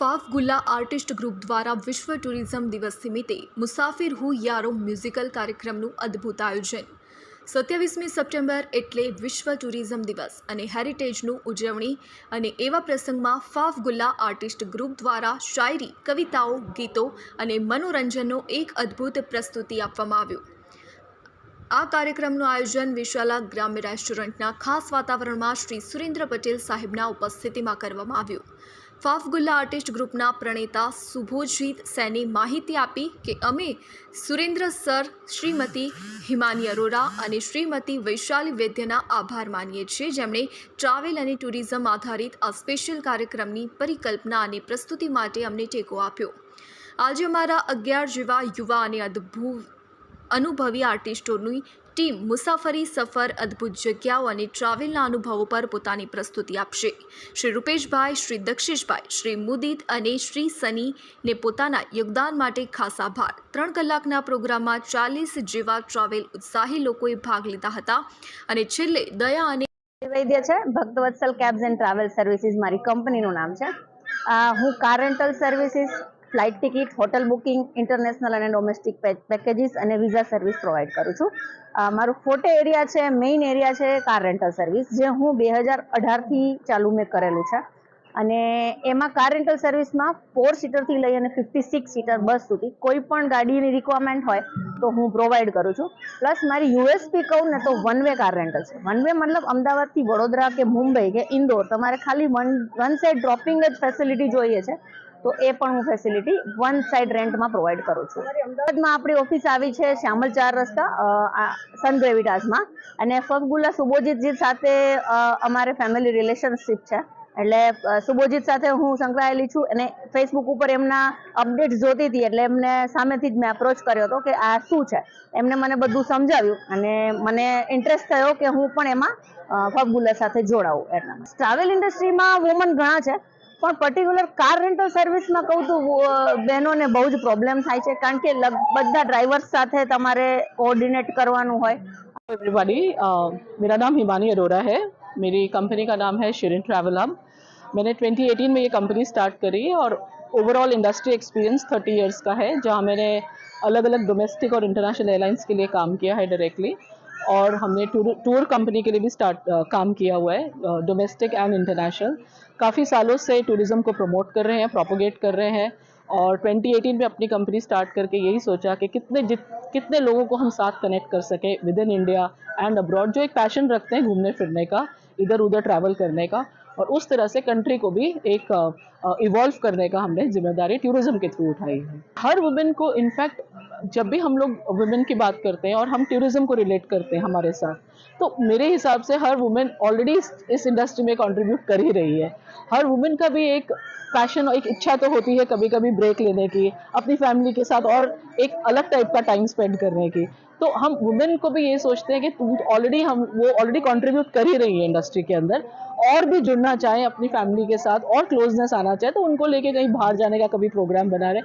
Faf ગુલ્લા artist group દ્વારા વિશ્વ tourism દિવસ નિમિત્તે મુસાફિર હું યારો મ્યુઝિકલ કાર્યક્રમનું અદ્ભુત આયોજન. સત્યાવીસમી સપ્ટેમ્બર એટલે વિશ્વ ટુરિઝમ દિવસ અને હેરિટેજનું ઉજવણી અને એવા પ્રસંગમાં ફાફગુલ્લા આર્ટિસ્ટ ગ્રુપ દ્વારા શાયરી, કવિતાઓ, ગીતો અને મનોરંજનનો એક અદ્ભુત પ્રસ્તુતિ આપવામાં આવ્યું. આ કાર્યક્રમનું આયોજન વિશાલા ગ્રામ્ય રેસ્ટોરન્ટના ખાસ વાતાવરણમાં શ્રી સુરેન્દ્ર પટેલ સાહેબના ઉપસ્થિતિમાં કરવામાં આવ્યું. ફાફ ગુલ્લા આર્ટિસ્ટ ગ્રુપના પ્રણેતા સુભોજીત સેને માહિતી આપી કે અમે સુરેન્દ્ર સર, શ્રીમતી હિમાની અરોરા અને શ્રીમતી વૈશાલી વૈદ્યના આભાર માનીએ છીએ. જેમણે ટ્રાવેલ અને ટુરિઝમ આધારિત આ સ્પેશિયલ કાર્યક્રમની પરિકલ્પના અને પ્રસ્તુતિ માટે અમને ટેકો આપ્યો. આજે અમારા અગિયાર જેવા યુવા અને અદભુત અનુભવી આર્ટિસ્ટોની ટીમ મુસાફરી, સફર, અદ્ભુત જગ્યાઓ અને ટ્રાવેલના અનુભવો પર પોતાની પ્રસ્તુતિ આપશે. શ્રી રૂપેશભાઈ, શ્રી દક્ષિશભાઈ, શ્રી મુદિત અને શ્રી સનીને પોતાના યોગદાન માટે ખાસ આભાર. ત્રણ કલાકના પ્રોગ્રામમાં ચાલીસ જેવા ટ્રાવેલ ઉત્સાહી લોકોએ ભાગ લીધા હતા અને છેલ્લે દયા અને વૈદ્ય છે Bhaktavatsal cabs and travel services મારી કંપનીનું નામ છે. હું car rental services flight ticket, hotel booking, international અને ડોમેસ્ટિક પેકેજીસ અને વિઝા સર્વિસ પ્રોવાઈડ કરું છું. મારું ફોટે એરિયા છે મેઇન એરિયા છે કાર રેન્ટલ સર્વિસ જે હું બે હજાર અઢારથી ચાલુ મેં કરેલું છે. અને એમાં કાર રેન્ટલ સર્વિસમાં ફોર સીટરથી લઈ અને ફિફ્ટી સિક્સ સીટર બસ સુધી કોઈ પણ ગાડીની રિક્વાયરમેન્ટ હોય તો હું પ્રોવાઈડ કરું છું. પ્લસ મારી યુએસપી કહું ને તો વન વે કાર રેન્ટલ છે. વન વે મતલબ અમદાવાદથી વડોદરા કે મુંબઈ કે ઇન્દોર તમારે ખાલી વન વન સાઈડ ડ્રોપિંગ જ ફેસિલિટી જોઈએ છે. તો એ પણ હું ફેસિલિટી વન સાઈડ રેન્ટમાં પ્રોવાઈડ કરું છું. અમદાવાદમાં આપણી ઓફિસ આવી છે શ્યામલ ચાર રસ્તા સન ગ્રેવિટાસમાં અને ફગગુલ્લા સુબોજીતજી સાથે અમારે ફેમિલી રિલેશનશિપ છે. એટલે સુબોજીત સાથે હું સંકળાયેલી છું. અને ફેસબુક ઉપર એમના અપડેટ જોતી હતી એટલે એમને સામેથી જ મેં અપ્રોચ કર્યો હતો કે આ શું છે? એમને મને બધું સમજાવ્યું અને મને ઇન્ટરેસ્ટ થયો કે હું પણ એમાં અ, સાથે જોડાવું. એટલા ટ્રાવેલ ઇન્ડસ્ટ્રીમાં વુમન ઘણા છે. પણ પર્ટિક્યુલર કાર રેન્ટલ સર્વિસમાં કહું તો અ, બહેનોને બહુ જ પ્રોબ્લેમ થાય છે કારણ કે લગ- બધા ડ્રાઈવર્સ સાથે તમારે કોઓર્ડિનેટ કરવાનું હોય एवरीबॉडी मेरा नाम हिमानी अरोरा है मेरी कंपनी का नाम है शिरिन ट्रैवल हब मैंने 2018 में ये कंपनी स्टार्ट करी और ओवरऑल इंडस्ट्री एक्सपीरियंस 30 इयर्स का है जहाँ मैंने अलग अलग डोमेस्टिक और इंटरनेशनल एयरलाइंस के लिए काम किया है डायरेक्टली और हमने टूर टूर कंपनी के लिए भी स्टार्ट काम किया हुआ है डोमेस्टिक एंड इंटरनेशनल काफ़ी सालों से टूरिज़्म को प्रमोट कर रहे हैं प्रोपोगेट कर रहे हैं और 2018 में अपनी कंपनी स्टार्ट करके यही सोचा कि कितने जित, कितने लोगों को हम साथ कनेक्ट कर सकें with in India and abroad जो एक पैशन रखते हैं घूमने फिरने का इधर उधर ट्रैवल करने का। और उस तरह से कंट्री को भी एक इवॉल्व करने का हमने ज़िम्मेदारी टूरिज़्म के थ्रू उठाई है। हर वुमेन को इनफैक्ट जब भी हम लोग वुमेन की बात करते हैं और हम टूरिज़्म को रिलेट करते हैं हमारे साथ तो मेरे हिसाब से हर वुमेन ऑलरेडी इस, इंडस्ट्री में कंट्रीब्यूट कर ही रही है। हर वुमेन का भी एक पैशन और एक इच्छा तो होती है कभी कभी ब्रेक लेने की अपनी फैमिली के साथ और एक अलग टाइप का टाइम स्पेंड करने की। तो हम वुमेन को भी ये सोचते हैं कि तुम ऑलरेडी हम वो ऑलरेडी कंट्रीब्यूट कर ही रही है इंडस्ट्री के अंदर। और भी जुड़ना चाहें अपनी फैमिली के साथ और क्लोजनेस आना चाहे तो उनको लेके कहीं बाहर जाने का कभी प्रोग्राम बना रहे